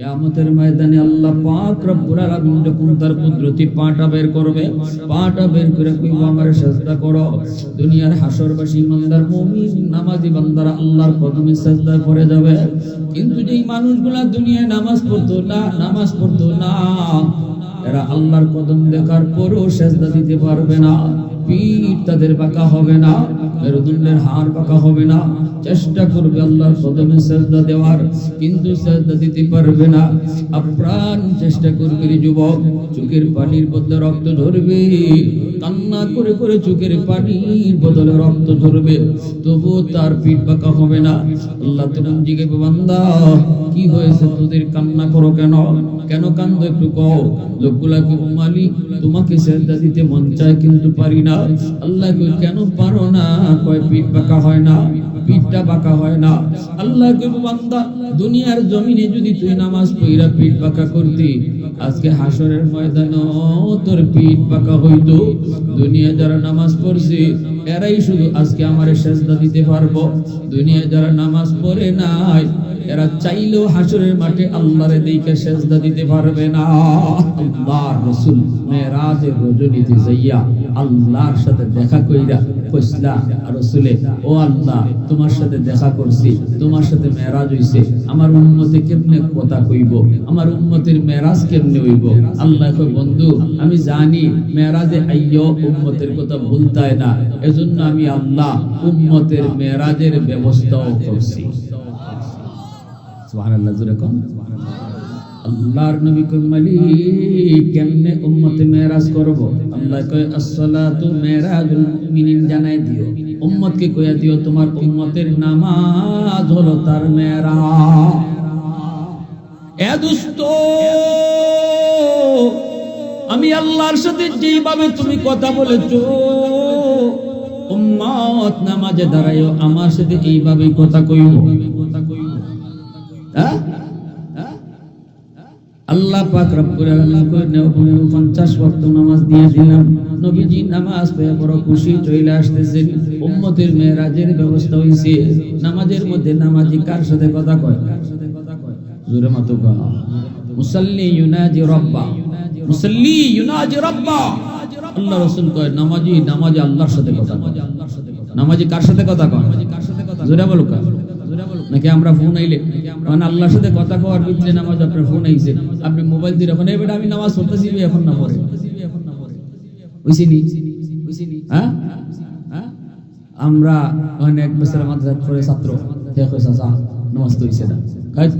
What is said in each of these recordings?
কিয়ামতের ময়দানে আল্লাহ পাক রব্বুল আলামিন যখন তার কুদরতি পাটা বের করবে, পাটা বের করে কইব, আমার সাজদা করো। দুনিয়ার হাসরবাসী ইমানদার, মুমিন, নামাজি বান্দারা আল্লাহর কদমে সাজদায় করে যাবে। কিন্তু যেই মানুষগুলা দুনিয়ায় নামাজ পড়তো না, নামাজ পড়তো না, এরা আল্লাহর কদম দেখার পরও সেজদা দিতে পারবে না। পিঠ তাদের বাঁকা হবে না, মেরুদণ্ডের হাড় বাঁকা হবে না। চেষ্টা করবে আল্লাহর কদমে সেজদা দেওয়ার, কিন্তু সেজদা দিতে পারবে না। আপ্রাণ চেষ্টা করবে যুবক, চোখের পানির বদলে রক্ত ঝরবে কান্না করে করে চোখের পানির বদলে রক্ত ঝরবে তবু তার পিঠ বাঁকা হবে না। আল্লাহ তুমি জিজ্ঞেস বান্দা, কি হয়েছে? তোদের কান্না করো কেন? কেন কান্দ একটু কও? লোকগুলাকে মালিক, তোমাকে সেজদা দিতে মন চায় কিন্তু পারি না। আল্লাহ কই কেন পারো না? কয়, পিঠ বাঁকা হয় না, পিঠটা বাঁকা হয় না। আল্লাহ কই বান্দা, দুনিয়ার জমিনে যদি তুই নামাজ পড়িরা পিঠ বাঁকা করতি, আজকে হাসরের ময়দানে তোর পিঠ বাঁকা হইতো। দুনিয়া যারা নামাজ পড়ছে, এরাই শুধু আজকে আমারে সেজদা দিতে পারব। দুনিয়া যারা নামাজ পড়ে নাই, এরা চাইলেও হাসরের মাঠে আল্লাহরে দেখে সেজদা দিতে পারবে না। আল্লাহর রাসূল মেরাজের রজনীতে যাইয়া আল্লাহর সাথে দেখা কইরা কইসলা রাসূলে, ও আল্লাহ, তোমার সাথে দেখা করছি, তোমার সাথে মেরাজ হইছে, আমার উম্মতে কেমনে কথা কইব, আমার উম্মতের মেরাজ কেমনে হইব? আল্লাহ কই বন্ধু, আমি জানি মেরাজে আইয়ো উম্মতের কথা ভুলতায় না, এজন্য আমি আল্লাহ উম্মতের মেরাজের ব্যবস্থাও করছি। সুবহানাল্লাহ, জোরে কোন। আল্লাহর নবী কই মালিক, কেমনে উম্মতে মেরাজ করব? আল্লাহ কয়, আসসালাতু মেরাজুল মুমিনিন জানাই দিও। উম্মতকে কইয়া দিও, তোমার উম্মতের নামাজ হলো তার মেরাজ এ দুষ্ট! আমি আল্লাহর সাথে যেইভাবে তুমি কথা বলেছ, উম্মত নামাজে দাঁড়াইও, আমার সাথে এইভাবে কথা কইব আল্লাহ পাক রব্বুল আলামিন কই নেও 50 ওয়াক্ত নামাজ দিয়ে দিলাম। নবীজি নামাজ পড়ে বড় খুশি চলে আসতেছেন। উম্মতের মেরাজের ব্যবস্থা হইছে, নামাজের মধ্যে নামাজি কার সাথে কথা কয়? জোরে মাতো মুসাল্লি ইউনাজি রাব্বা। মুসাল্লি ইউনাজি রাব্বা। আল্লাহ রাসূল কয়, নামাজি আল্লাহর সাথে কথা নামাজি কার সাথে কথা কয়? জোরে বলো নাকি আমরা ফোন আইলে? মানে আল্লাহর সাথে কথা কওয়ার ভিতরে নামাজ আপনার ফোন আইছে। আপনি মোবাইল দিয়ে এখন এবার আমি নামাজ পড়তেছি এখন না পড়ে। বুঝছি নি হ্যাঁ? হ্যাঁ? আমরা অনেক বছর মাদ্রাসা পড়ে ছাত্র। দেখো চাচা নামাজ তো হইছে না। খাই-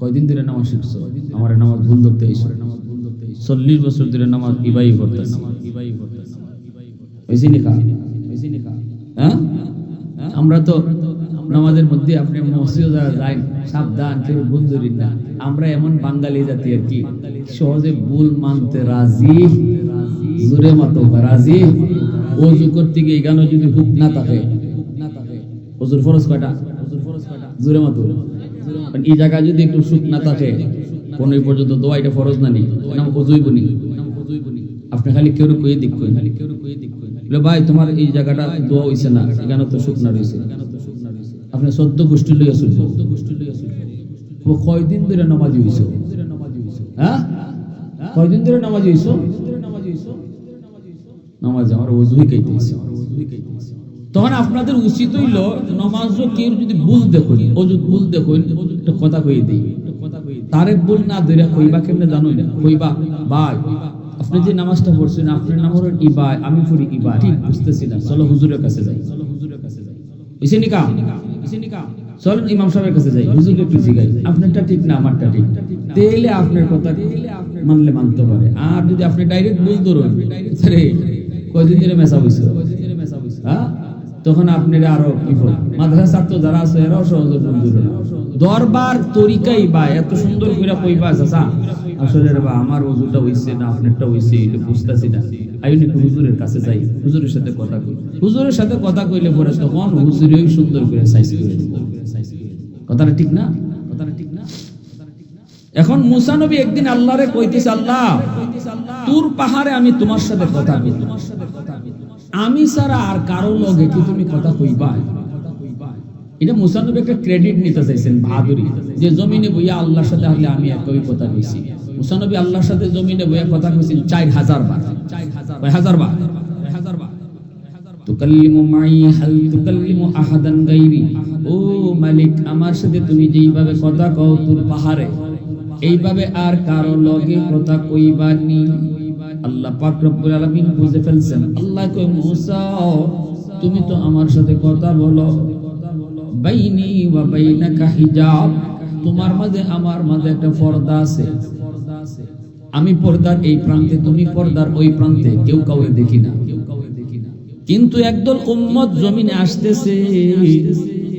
কয়দিন ধরে নামাজ শিখছো? আমার নামাজ ভুল ধরতে হইছে। চল্লিশ বছর ধরে নামাজ ইবাই করতেছে। হয়েছি নি কা হয়েছি নি কা? হ্যাঁ? আমরা তো নামাজের মধ্যে আপনি মসজিদে যারা যাই, সাবধান, কেউ ভুল ধরিন না। আমরা এমন বাঙালি জাতি আর কি, সহজে ভুল মানতে রাজি। জোরে মাতো রাজি। ওযু করতে গিয়ে গানো যদি হুক না থাকে। ওজুর ফরজ কয়টা? জোরে মাতো। এই জায়গা যদি একটু সুখ না থাকে, কোন পর্যন্ত দোয়া এটা ফরজ না নি? নাম ওজুই বনি। আপনি খালি কেউ কয়ে দিক কই ভাই, তোমার এই জায়গাটা দোয়া হইছে না, এখানে তো সুখ না রইছে আপনি সদ্য গোষ্ঠী লইয়া শুনব ও কয়দিন ধরে নামাজি হইছো? হ্যাঁ? কয়দিন ধরে নামাজি হইছো? নামাজ আমার ওজুই খাইতেছে তখন আপনাদের উচিত হইল নমাজ কেউ যদি ভুল দেখুন অজুত ভুল দেখুন একটা কথা কই দিই। তারে ভুল না ধরে কইবা কেমনে জানো না কইবা ভাই আপনি যে নামাজটা পড়ছেন আপনার নাম হলো ইবা আমি পড়ি ইবা ঠিক বুঝতেছি না চলো হুজুরের কাছে যাই। চলো হুজুরের কাছে যাই। হইছে নিকা চলেন ইমাম সাহেবের কাছে যাই। একটু জিগাই আপনারটা ঠিক না আমারটা ঠিক। তেলে আপনার কথা মানলে মানতে পারে। আর যদি আপনি ডাইরেক্ট ধরুন রে কয়দিন ধরে মেসা হইছে হ্যাঁ? তখন আপনারা আরও বিপদ মাদ্রাসা ছাত্র যারা আছে এরাও সহজে না। দরবার তরিকাই বা এত সুন্দর করে কইবা চাচা। আসলে রে বা আমার ওজুটা হইছে না আপনারটা হইছে এটা বুঝতাছি না। আইন একটু হুজুরের কাছে যাই হুজুরের সাথে কথা কই। হুজুরের সাথে কথা কইলে পরে তখন হুজুরই সুন্দর করে সাইজ করে। কথাটা ঠিক না? কথাটা ঠিক না? এখন মুসা নবী একদিন আল্লাহরে কইতেছে আল্লাহ তোর পাহাড়ে আমি তোমার সাথে কথা কই। আমি ছাড়া আর কারও লগে কি তুমি কথা কইবা এটা মুসানবী একটা ক্রেডিট নিতে চাইছেন, বাহাদুরি। যে জমিনে বইয়া আল্লাহর সাথে আসলে আমি এক কবি কথা কইছি। মুসানবী আল্লাহর সাথে জমিনে বইয়া কথা কইছেন চার হাজার বার। কয় হাজার বার? হাল আমার সাথে তুমি যেইভাবে কথা পাহাড়ে, এইভাবে আর কারও লগে কথা ফেলছেন। আল্লাহ তুমি তো আমার সাথে কথা বলো। বাইনি ওয়া বাইনাকা হিজাব। তোমার মাঝে আমার মাঝে একটা পর্দা আছে। আমি পর্দার এই প্রান্তে, তুমি পর্দার ওই প্রান্তে। কেউ কাউকে দেখি না। কিন্তু একদল উম্মত জমিনে আসতেছে।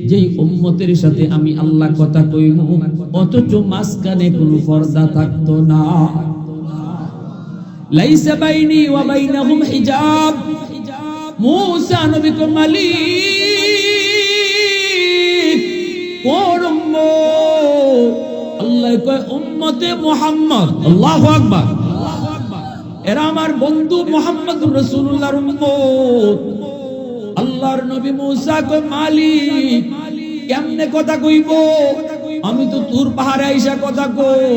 যেই উম্মতের সাথে আমি আল্লাহ কথা কইব অথচ মাঝখানে কোনো পর্দা থাকতো না। লাইসা বাইনি ওয়া বাইনাহুম হিজাব। মূসা নবী মালিক। আল্লাহ কয়, উম্মতে এরা আমার বন্ধু নবী কয়, মালিক, কেমনে কথা কইব? আমি তো তোর পাহাড়ে আইসা কথা কই।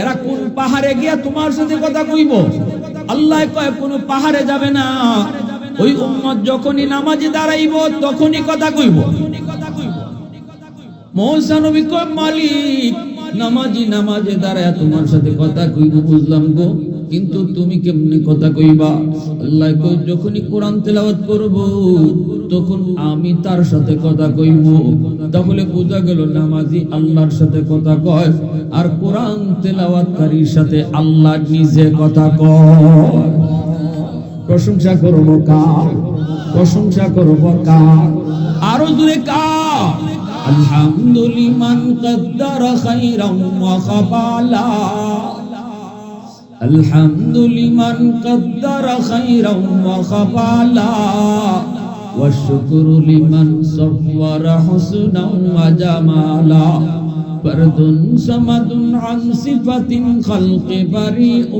এরা কোন পাহাড়ে গিয়া তোমার সাথে কথা কইব? আল্লাহ কয়, কোন পাহাড়ে যাবে না। ওই উম্মত যখনই নামাজে দাঁড়াইব, তখনই কথা কইব। মৌসা নবী কয়, মালিক, নামাজি, নামাজে দাঁড়ায় তোমার সাথে কথা কইব, বুঝলাম গো। কিন্তু তুমি কেমনে কথা কইবা? আল্লাহ কই যখনই কোরআন তেলাওয়াত করব, তখন আমি তার সাথে কথা কইব। তাহলে বোঝা গেল নামাজি আল্লাহর সাথে কথা কয়, আর কোরআন তেলাওয়াতকারীর সাথে আল্লাহ নিজে কথা কয়। প্রশংসা করব কার প্রশংসা করব কার আরও দূরে কার الحمد لمن قدر خيرا وخبالا. الحمد لمن قدر خيرا وخبالا. والشكر لمن صور حسنا وجمالا. برد صمد عن صفة خلق بريء.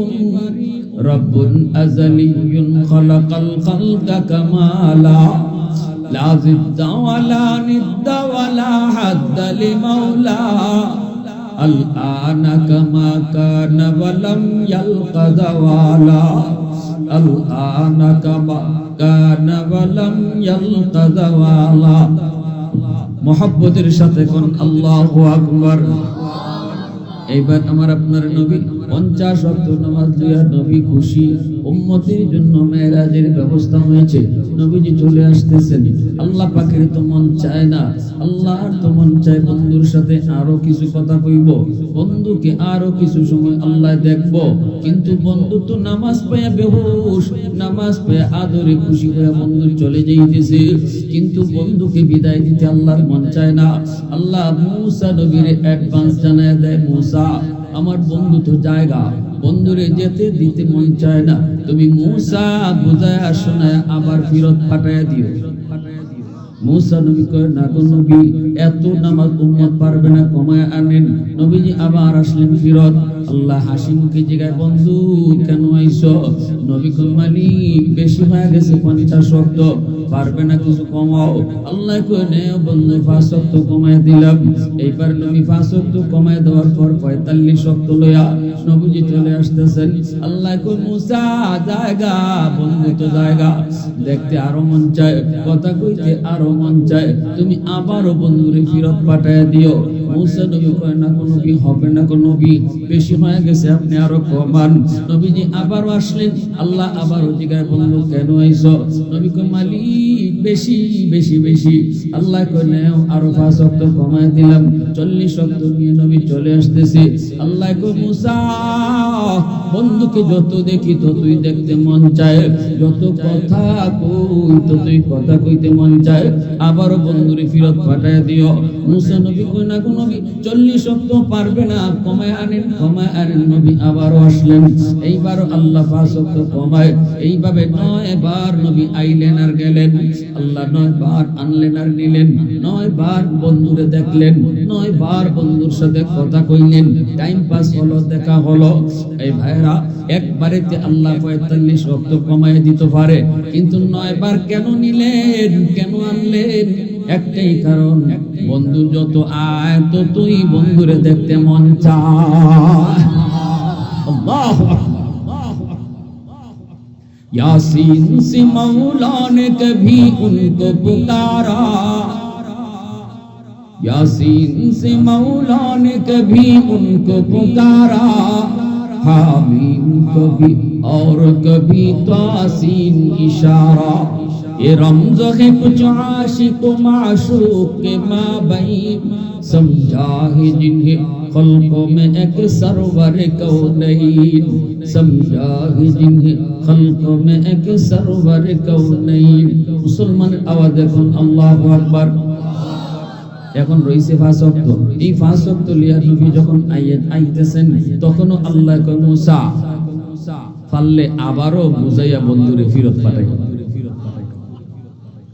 رب أزلي خلق الخلق كمالا. لا ضد ولا ند ولا حد لمولى الآن كما كان ولم يلق زوالا الآن كما كان ولم يلق زوالا মোহাব্বতের সাথে কোন আল্লাহু আকবার এইবার আমার আপনার নবী পঞ্চাশ ওয়াক্ত নামাজ দিয়া নবী খুশি। উম্মতের জন্য মেয়েরাজের ব্যবস্থা হয়েছে। নবীজি চলে আসতেছেন। আল্লাহ পাকের তো মন চায় না। আল্লাহর তো মন চায় বন্ধুর সাথে আরও কিছু কথা কইব। বন্ধুকে আরও কিছু সময় আল্লাহ দেখব। কিন্তু বন্ধু তো নামাজ পায়া বেহুশ। নামাজ পায়া আদরে খুশি হয়ে বন্ধু চলে যাইতেছে। কিন্তু বন্ধুকে বিদায় দিতে আল্লাহর মন চায় না। আল্লাহ মুসা নবীর অ্যাডভান্স জানায় দেয় মুসা। আমার বন্ধু তো জায়গা বন্ধুরে যেতে দিতে মন চায় না। তুমি মূসা বুঝায় শোনায় আবার ফিরত পাঠায় দিও। মূসা নবী কয়, না গো নবী, এত নামাজ উম্মত পারবে না, কমায় আনেন। নবীজি আবার আসলেন ফিরত। আল্লাহ হাসি মুখে জিগায়, বন্ধু, কেন আইছো নবী মালিক বেশি হয়ে গেছে পঞ্চাশ শব্দ পারবে না কিছু কমাও। আল্লাহ কয় বন্ধু, পাঁচ শব্দ কমায় দিলাম। এইবার নবী পাঁচ শব্দ কমায় দেওয়ার পর পঁয়তাল্লিশ শব্দ লইয়া নবীজি চলে আসতেছেন। আল্লাহ কয়, মুসা, জায়গা, বন্ধু তো জায়গা, দেখতে আরও মন চায়, কথা কইতে আরও মন চায়, তুমি আবারও বন্ধুরে ফিরত পাঠায় দিও। মুসা নবী কয় না, কোনো নবী হবে না, কোনো নবী বেশি হয়ে গেছে, আপনি আরও কমান। নবীজি আবারও আসলেন, আল্লাহ আবারও জিগায় বন্ধু কেন আইছো? নবী কয়, মালিক, বেশি বেশি বেশি। আল্লাহ কয়, নেও, আরও পাঁচ শব্দ কমায় দিলাম, চল্লিশ শব্দ নিয়ে নবী চলে আসতেছে। আল্লাহ কয়, মুসা, বন্ধুকে যত দেখি ততই দেখতে মন চায়। যত কথা কই ততই কথা কইতে মন চায়। আবারও বন্ধুরে ফিরত পাঠায় দিও। মুসা নবী কই না, কোন নবী চল্লিশ শব্দ পারবে না, কমায় আনেন কমায় আনেন নবী, আবারও আসলেন। আল্লাহ শব্দ কমায়। এইভাবে নয় বার নবী আইলেন আর গেলেন। আল্লাহ নয় বার আনলেন আর নিলেন। নয় বার বন্ধুরে দেখলেন। নয় বার বন্ধুর সাথে কথা কইলেন। টাইম পাস হলো, দেখা হলো। এই ভাইরা একবারেতে আল্লাহ পঁয়তাল্লিশ রক্ত কমায় দিতে পারে। কিন্তু নয় বার কেন নিলেন? কেন আনলেন? একটাই কারণ বন্ধু যত আয় ততই বন্ধুরে দেখতে মন চায় আল্লাহু আকবার। यासीन से मौला ने कभी उनको पुकारा यासीन से मौला ने कभी उनको पुकारा हामीम कभी और कभी तासीन इशारा ये रमज है कुछ आशिक माशूक के माबईन समझा है जिन्हें खल्कों में एक सरवर कौनैन समझा है जिन्हें खल्कों में एक सरवर कौनैन মুসলমানের আওয়াজ এখন আল্লাহু আকবার এখন রইছে পাঁচ ওয়াক্ত এই পাঁচ ওয়াক্ত লিয়া নবী যখন আইয়াত আইতেছেন তখনও আল্লাহ কয় মুসা পারলে আবারও বুঝাইয়া বন্ধুরে ফিরত পাঠাই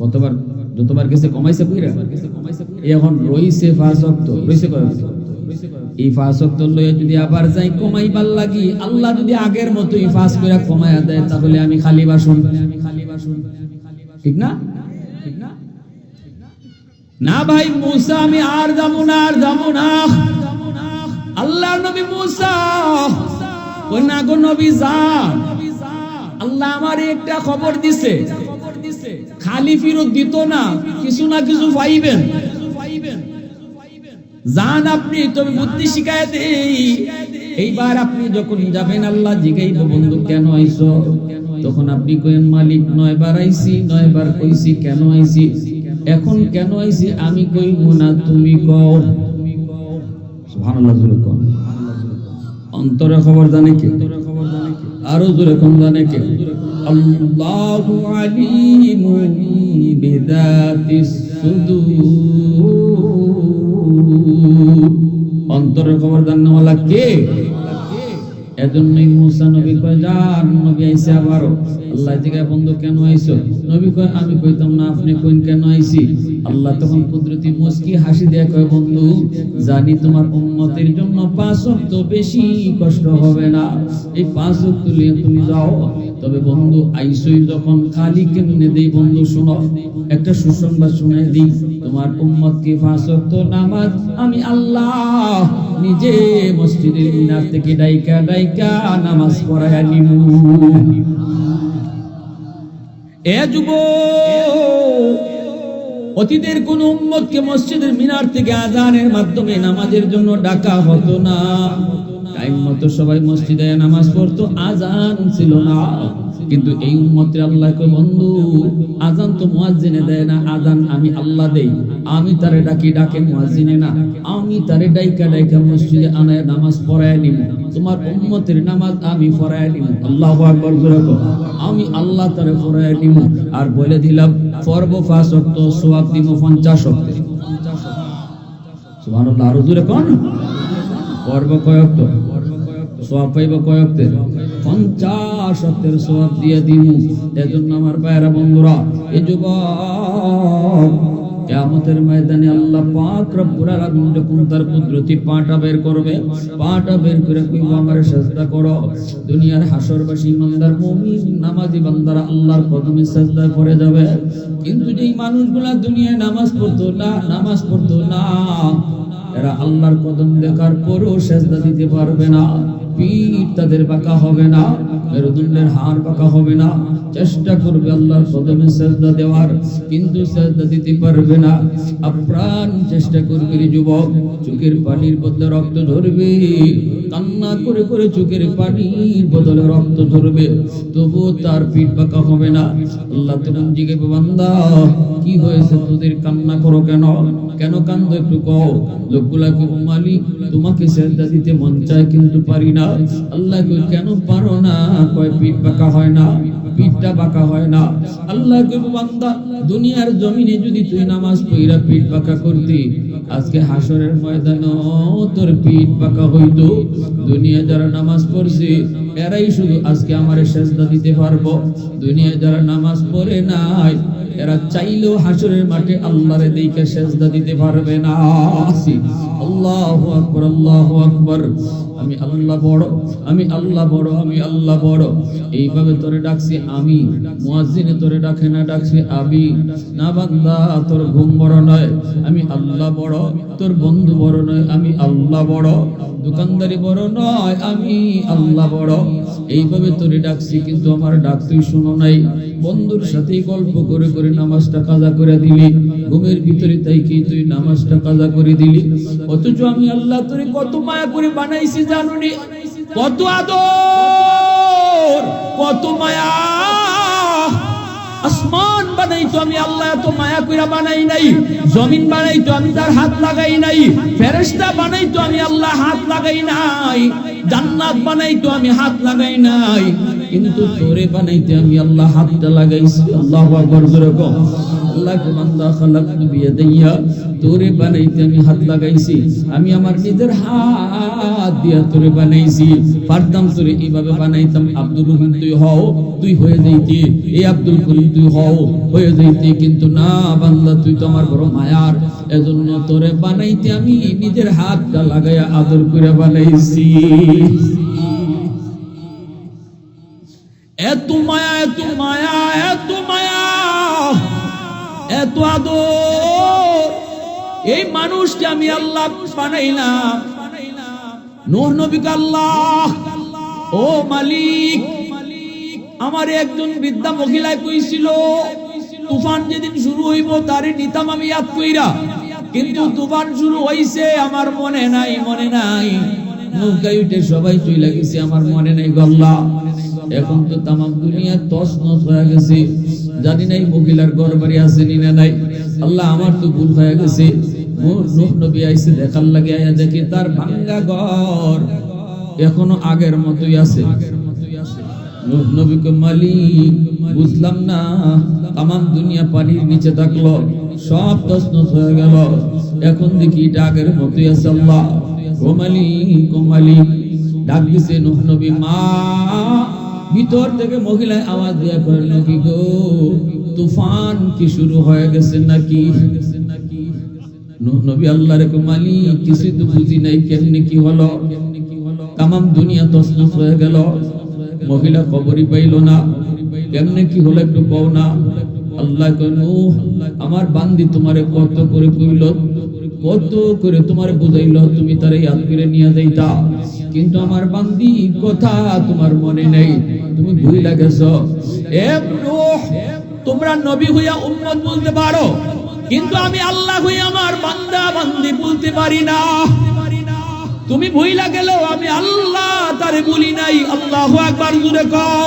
কতবার? যতবার গেছে, কমাইছে কইরা? এখন রইছে ফাস অক্ত? রইছে এই লাগি। আল্লাহ যদি আগের তাহলে আমি ঠিক না ঠিক না? না ভাই আমি আর যাব না আল্লাহ আল্লাহ আমারে একটা খবর দিছে। খালি ফিরত দিত না, কিছু না কিছু পাইবেন। যান আপনি, তবে বুদ্ধি শিখায় এইবার আপনি যখন যাবেন, আল্লাহ জিগাইব, বন্ধু, কেন আইছো? তখন আপনি কইেন মালিক, নয়বার আইছি, নয়বার কইছি, কেন আইছি? এখন কেন আইছি, আমি কইব না, তুমি কও। সুবহানাল্লাহ, জোরে কও অন্তরে খবর জানে কে? আরও জোরে কোন, জানে কে? আল্লাহু আলিমুন বিদাতিস সুদূর। অন্তরের খবর জান্নাওয়ালা কে? এজন্যই মুসা নবী কয়, যান, নবী আইসে আবারও আল্লাহ থেকে বন্ধু, কেন আইছো? নবী কয়, আমি কইতাম না, আপনি কইন, কেন আইছি? আল্লাহ তখন কুদরতি মুস্কি হাসি দিয়ে কয়, বন্ধু, জানি তোমার উম্মতের জন্য পাঁচ ওয়াক্ত বেশি কষ্ট হবে না। এই পাঁচ ওয়াক্ত নিয়ে তুমি যাও। তবে বন্ধু, আইসই যখন খালি কেমনে দেই, বন্ধু, শোনো, একটা সুসংবাদ শুনে দিই। তোমার উম্মতকে পাঁচ ওয়াক্ত নামাজ আমি আল্লাহ নিজে মসজিদের মিনার থেকে ডাইকা ডাইকা নামাজ পড়ায়া নিমু। এ যুব অতীতের কোন উম্মতকে মসজিদের মিনার থেকে আজানের মাধ্যমে নামাজের জন্য ডাকা হতো না। টাইম মতো সবাই মসজিদে নামাজ পড়তো, আজান ছিল না। কিন্তু এই উম্মতের আল্লাহ কই বন্ধু, আজান তো মুয়াজ্জিনে দেয় না, আজান আমি আল্লাহ দেই। আমি তারে ডাকি, ডাকে মুয়াজ্জিনে না। আমি তারে ডাইকা ডাইকা মসজিদে আনায় নামাজ পড়ায় নিব তোমার উম্মতের নামাজ আমি পড়ায় নিব। আল্লাহ আকবার। আমি আল্লাহ তারে পড়ায় নিব। আর বলে দিলাম পর্ব পাঁচ ওয়াক্ত সোয়াব দিব 50 ওয়াক্তে। সুবহানাল্লাহ, আরও জোরে কোন। পর্ব কয় ওয়াক্ত? সোয়াব পাইব কয় ওয়াক্তে? পঞ্চাশ ওয়াক্তের সোয়াব দিয়ে দিব এজন্য আমার ভাইরা বন্ধুরা এই যুবক কিয়ামতের ময়দানে আল্লাহ পাক রব্বুল আলামিন যখন তার কুদরতি পাটা বের করবে, পাটা বের করে কইব, আমার সাজদা করো। দুনিয়ার হাসরবাসী ইমানদার মুমিন নামাজি বান্দারা আল্লাহর কদমে সাজদায় পড়ে যাবে। কিন্তু যেই মানুষগুলা দুনিয়ায় নামাজ পড়তো না, নামাজ পড়তো না, এরা আল্লাহর কদম দেখার পরও সেজদা দিতে পারবে না পিঠ তাদের বাঁকা হবে না। মেরুদণ্ডের হাড় পাকা হবে না। চেষ্টা করবে আল্লাহর কদমে সেজদা দেওয়ার, কিন্তু সেজদা দিতে পারবে না। আপ্রাণ চেষ্টা করবে যুবক, চোখের পানির বদলে রক্ত ঝরবে। কান্না করে করে চোখের পানির বদলে রক্ত ঝরবে। তবুও তার পিঠ পাকা হবে না। আল্লাহ তখন জিজ্ঞেস বান্দা, কি হয়েছে? তোদের কান্না করো কেন? কেন কান্দ একটু কও। লোকগুলা কেউ মালিক, তোমাকে সেজদা দিতে মন চায় কিন্তু পারি না। আল্লাহ কেন পারো না? কয় পিঠ বাঁকা হয় না, পিঠটা বাঁকা হয় না। আল্লাহ দুনিয়ার জমিনে যদি তুই নামাজ পইরা পিঠ বাঁকা করতি, আজকে হাসরের ময়দানে তোর পিঠ বাঁকা হইতো। দুনিয়া যারা নামাজ পড়ছে এরাই শুধু আজকে আমারে সেজদা দিতে পারব। দুনিয়া যারা নামাজ পড়ে নাই, এরা চাইলেও হাসরের মাঠে আল্লাহরে দেখে সেজদা দিতে পারবে না। আল্লাহু আকবার আল্লাহু আকবার। আমি আল্লাহ বড়, আমি আল্লাহ বড়, আমি আল্লাহ বড়। এইভাবে তোরে ডাকছি আমি, মুয়াজ্জিনে তোরে ডাকে না ডাকছি আমি। না বান্দা, তোর ঘুম বড় নয়, আমি আল্লাহ বড়। তোর বন্ধু বড় নয়, আমি আল্লাহ বড়। দোকানদারি বড় নয়, আমি আল্লাহ বড়। এইভাবে তোরে ডাকছি, কিন্তু আমার ডাক তুই শুনো নাই। বন্ধুর সাথে গল্প করে করে নামাজটা কাজা করে দিলি। ঘুমের ভিতরে তাই কি তুই নামাজটা কাজা করে দিলি। অথচ আমি আল্লাহ তোরে কত মায়া করে বানাইছি জানুনি? কত আদর, কত মায়া। আসমান বানাইতো আমি আল্লাহ এত মায়া কইরা বানাই নাই, জমিন বানাইতো আমি তার হাত লাগাই নাই, ফেরেশতা বানাইতো আমি আল্লাহ হাত লাগাই নাই, জান্নাত বানাইতো আমি হাত লাগাই নাই। কিন্তু তোরে বানাইতে আমি আল্লাহ হাতটা লাগাইছি। আল্লাহু আকবার, জোরে কও। আল্লাহ কুমান্দা খালাকতু বিয়াদাইয়া তোরে বানাইতে আমি হাত লাগাইছি। আমি আমার নিজের হাত দিয়া তোরে বানাইছি। পারতাম তোরে এইভাবে বানাইতাম আব্দুর রহিম তুই হও, তুই হয়ে যাইতি। এই আব্দুল করিম তুই হও, হয়ে যাইতি। কিন্তু না বান্দা, তুই তো আমার বড় মায়ার। এজন্য তোরে বানাইতে আমি নিজের হাতটা লাগাইয়া আদর করে বানাইছি। এত মায়া এত মায়া এত মায়া, এত আদর। এই মানুষকে আমি আল্লাহ বানাইলাম। নূহ নবীকে আল্লাহ। ও মালিক, আমার একজন বৃদ্ধা মহিলায় কইছিল, তুফান যেদিন শুরু হইব তারে নিতাম আমি ইয়াদ কইরা। কিন্তু তুফান শুরু হইছে, আমার মনে নাই মনে নাই। নৌকায় উঠে সবাই চলে গেছে, আমার মনে নাই গল্লা এখন তো তামাম দুনিয়া তস নস হয়ে গেছে। জানি নাই মহিলার ঘর বাড়ি আছে নি না নাই। আল্লাহ আমার তো ভুল হয়ে গেছে। নূহ নবী আইছে, দেখার লাগে আয়া দেখি তার ভাঙ্গা ঘর। এখনও আগের মতোই আছে। নূহ নবীকে মালিক বুঝলাম না। তামাম দুনিয়া পানির নিচে থাকল, সব তস নস হয়ে গেল। এখন দেখি এটা আগের মতোই আছে আল্লাহ। ও মালিক ও মালিক, ডাক দিছে নূহ নবী, মা ভিতর থেকে মহিলায় আওয়াজ দিয়া করে নাকি গো, তুফান কি শুরু হয়ে গেছে নাকি? নবী আল্লাহর কে মালিক কিছু তো বুঝি নাই কেমনে কি হলো। তামাম দুনিয়া তসনস হয়ে গেল। মহিলা খবরই পাইল না। কেমনে কি হলো একটু কও না। আল্লাহ কয়, নূহ, আমার বান্দি তোমারে কত করে কইল, কত করে তোমারে বুঝাইল, তুমি তারে ইয়াদ করে নিয়ে যাইতা। কিন্তু আমার বান্দি কথা তোমার মনে নেই। তুমি ভুইলা গেছো। এ নূহ তোমরা নবী হইয়া উম্মত বলতে পারো, কিন্তু আমি আল্লাহ হইয়া আমার বান্দা বান্দি বলতে পারি না। তুমি ভুইলা গেলেও আমি আল্লাহ তারে বলি নাই। আল্লাহু আকবার জুড়ে কও।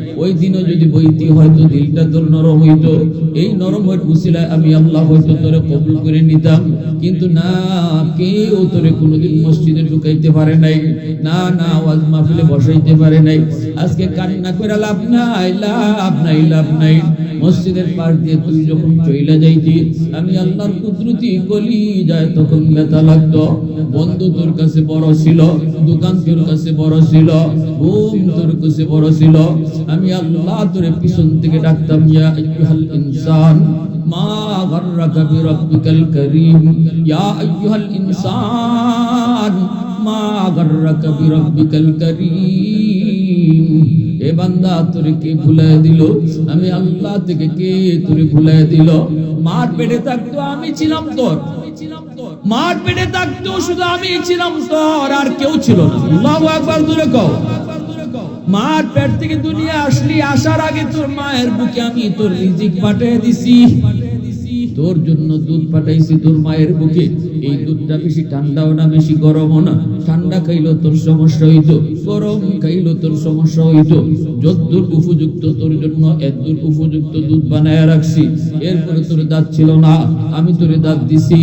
ওই দিনও যদি বইতি হয়তো দিলটা তোর নরম হইতো, এই নরমের উসিলায় আমি আল্লাহ হয়তো তোরে কবুল করে নিতাম। কিন্তু না, কেউ তোরে কোনোদিন মসজিদে ঢুকাইতে পারে নাই, না না, ওয়াজ মাহফিলে বসাইতে পারে নাই। আজকে কান্না করে লাভ নাই লাভ নাই লাভ নাই। মসজিদের পাশ দিয়ে তুই যখন চইলা যাইতি, আমি আল্লাহর কুদরতি গলি যায় তখন ব্যথা লাগতো। বন্ধু তোর কাছে বড় ছিল, দোকান তোর কাছে বড় ছিল, ঘুম তোর কাছে বড় ছিল। আমি আল্লাহ তোরে পিছন থেকে ডাকতাম, ইয়া আইয়ুহাল ইনসান, মা গাররাকা বিরাব্বিকাল করিম, ইয়া আইয়ুহাল ইনসান, মা গাররাকা বিরাব্বিকাল করিম। এ বান্দা তোরে কে ভুলাই দিল? আমি আল্লাহ থেকে কে তোরে ভুলাই দিল? মার পেটে থাকতো আমি ছিলাম তোর। মার পেটে থাকতো শুধু আমি ছিলাম তোর, আর কেউ ছিল না। আল্লাহু আকবার দূরে কও। মার পেট থেকে দুনিয়া আসলি, আসার আগে তোর মায়ের বুকে আমি তোর রিজিক পাঠিয়ে দিছি। তোর জন্য দুধ পাঠাইছি তোর মায়ের বুকে। এই দুধটা বেশি ঠান্ডাও না, বেশি গরমও না। ঠান্ডা খাইলেও তোর সমস্যা হইতো, গরম খাইলো তোর সমস্যা হইতো। যদ্দূর উপযুক্ত তোর জন্য, এদ্দূর উপযুক্ত দুধ বানায় রাখছি। এরপরে তোর দাঁত ছিল না, আমি তোরে দাঁত দিছি।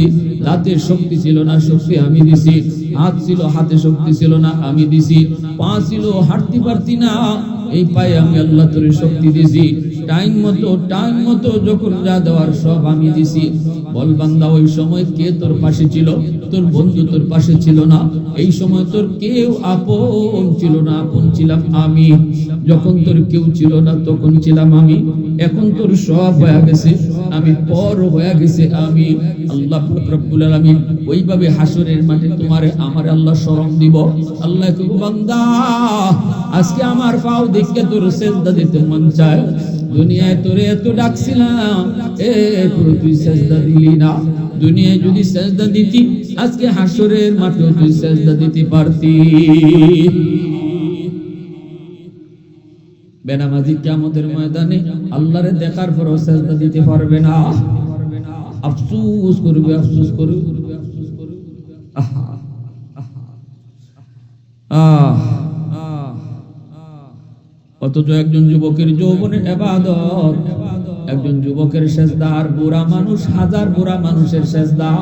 দাঁতের শক্তি ছিল না, শক্তি আমি দিছি। হাত ছিল, হাতে শক্তি ছিল না, আমি দিছি। পা ছিল, হাঁটতে পারতি না। এই পায়ে আমি আল্লাহ তোরে শক্তি দিছি। টাইম মতো টাইম মতো যখন যা দেওয়ার সব আমি দিছি। বল বান্দা, ওই সময় কে তোর পাশে ছিল? তোর বন্ধু তোর পাশে ছিল না। এই সময় তোর কেউ আপন ছিল না, আপন ছিলাম আমি। যখন তোর কেউ ছিল না, তখন ছিলাম আমি। এখন তোর সব হয়ে গেছে, আমি পর হয়ে গেছে আমি। আল্লাহ রব্বুল আলামিন ওইভাবে হাসরের মাঠে তোমারে, আমার আল্লাহ শরম দিব। আল্লাহ বান্দা, আজকে আমার পাও দেখে তোর সেজদা দিতে মন চায়। দুনিয়ায় তোরে এত ডাকছিলাম এ পুরো তুই সেজদা দিলি না। দুনিয়ায় যদি সেজদা দিতি আজকে হাসরের মাঠে তুই সেজদা দিতে পারতি। বেনামাজি কিয়ামতের ময়দানে আল্লাহরে দেখার পরও সেজদা দিতে পারবে না। আফসোস করবে আফসোস করবে। আহা, আহ, আহ, অথচ একজন যুবকের যৌবনের এবাদত একজন যুবকের শেষদার বুড়া মানুষ হাজার বুড়া মানুষের সেজদা।